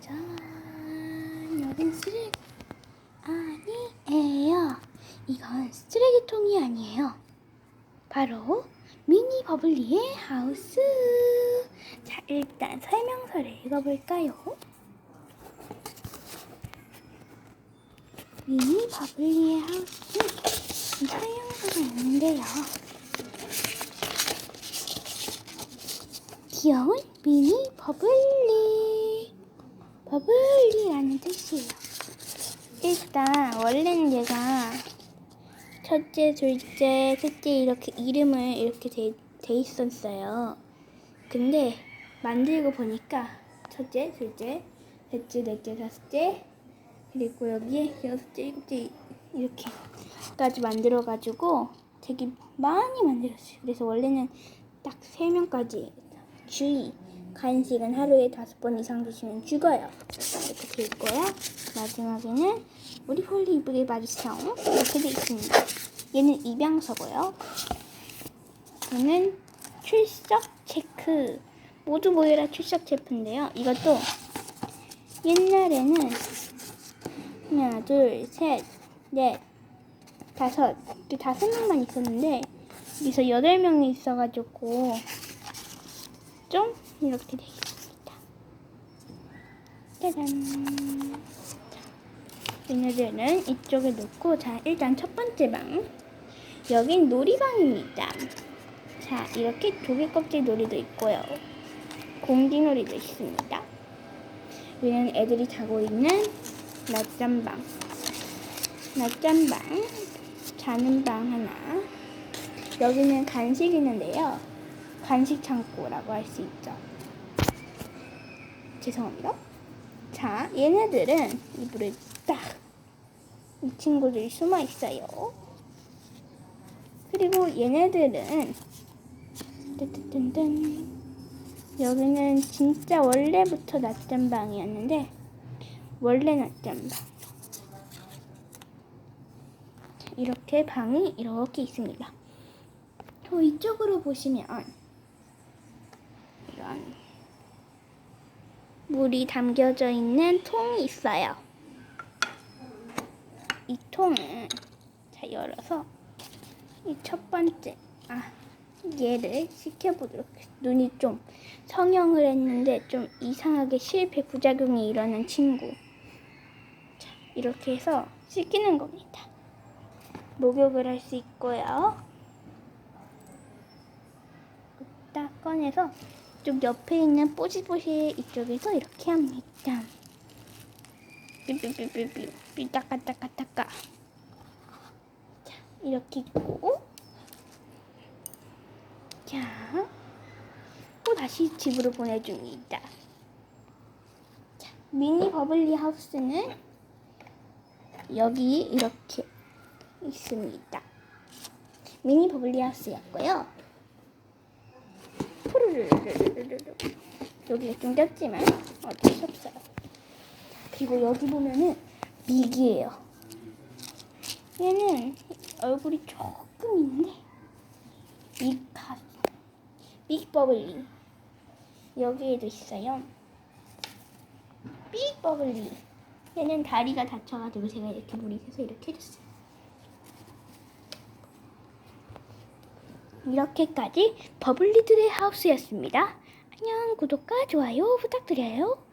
짜잔. 여긴 쓰레기 아니에요. 이건 쓰레기통이 아니에요. 바로 미니 버블리의 하우스. 자 일단 설명서를 읽어볼까요? 미니 버블리의 하우스. 설명서가 있는데요. 귀여운 미니 버블리 버블리라는 뜻이에요. 일단 원래는 얘가 첫째, 둘째, 셋째 이렇게 이름을 이렇게 돼, 돼 있었어요. 근데 만들고 보니까 첫째, 둘째, 셋째, 넷째, 다섯째 그리고 여기에 여섯째, 일곱째 이렇게까지 만들어가지고 되게 많이 만들었어요. 그래서 원래는 딱 세 명까지 주의 간식은 하루에 다섯 번 이상 드시면 죽어요. 돼 있고요. 마지막에는 우리 이쁘게 봐주세요. 이렇게 돼 있습니다. 얘는 입양서고요. 얘는 출석 체크. 모두 모여라 출석 체크인데요. 이것도 옛날에는 하나, 둘, 셋, 넷, 다섯, 이렇게 다섯 명만 있었는데 여기서 여덟 명이 있어가지고 좀 이렇게 되겠습니다. 짜잔. 얘네들은 이쪽에 놓고 자 일단 첫 번째 방 여긴 놀이방입니다. 자 이렇게 조개 껍질 놀이도 있고요. 공기 놀이도 있습니다. 여기는 애들이 자고 있는 낮잠방 낮잠방 자는 방 하나 여기는 간식 있는데요. 간식 창고라고 할 수 있죠. 죄송합니다. 자, 얘네들은 이불을 딱, 이 친구들이 숨어 있어요. 그리고 얘네들은, 여기는 진짜 원래부터 낮잠방이었는데, 원래 낮잠방. 이렇게 방이 이렇게 있습니다. 또 이쪽으로 보시면, 이런 물이 담겨져 있는 통이 있어요. 이 통을 자 열어서 이 첫 번째 아 얘를 시켜보도록 해. 눈이 좀 성형을 했는데 좀 이상하게 실패 부작용이 일어난 친구. 자 이렇게 해서 씻기는 겁니다. 목욕을 할 수 있고요. 딱 꺼내서 이쪽 옆에 있는 뽀지뽀지 이쪽에서 이렇게 합니다. 삐삐삐삐삐 삐따까따까따까 자 이렇게 있고 자또 다시 집으로 보내줍니다. 자 미니 버블리 하우스는 여기 이렇게 있습니다. 미니 버블리 하우스였고요. 여기가 좀 꼈지만 어쩔 수 없어요. 그리고 여기 보면은 미기예요. 얘는 얼굴이 조금 있는데 빅카 빅버블리 여기에도 있어요. 빅버블리 얘는 다리가 다쳐가지고 제가 이렇게 새서 이렇게 해줬어요. 이렇게까지 버블리들의 하우스였습니다. 안녕, 구독과 좋아요 부탁드려요.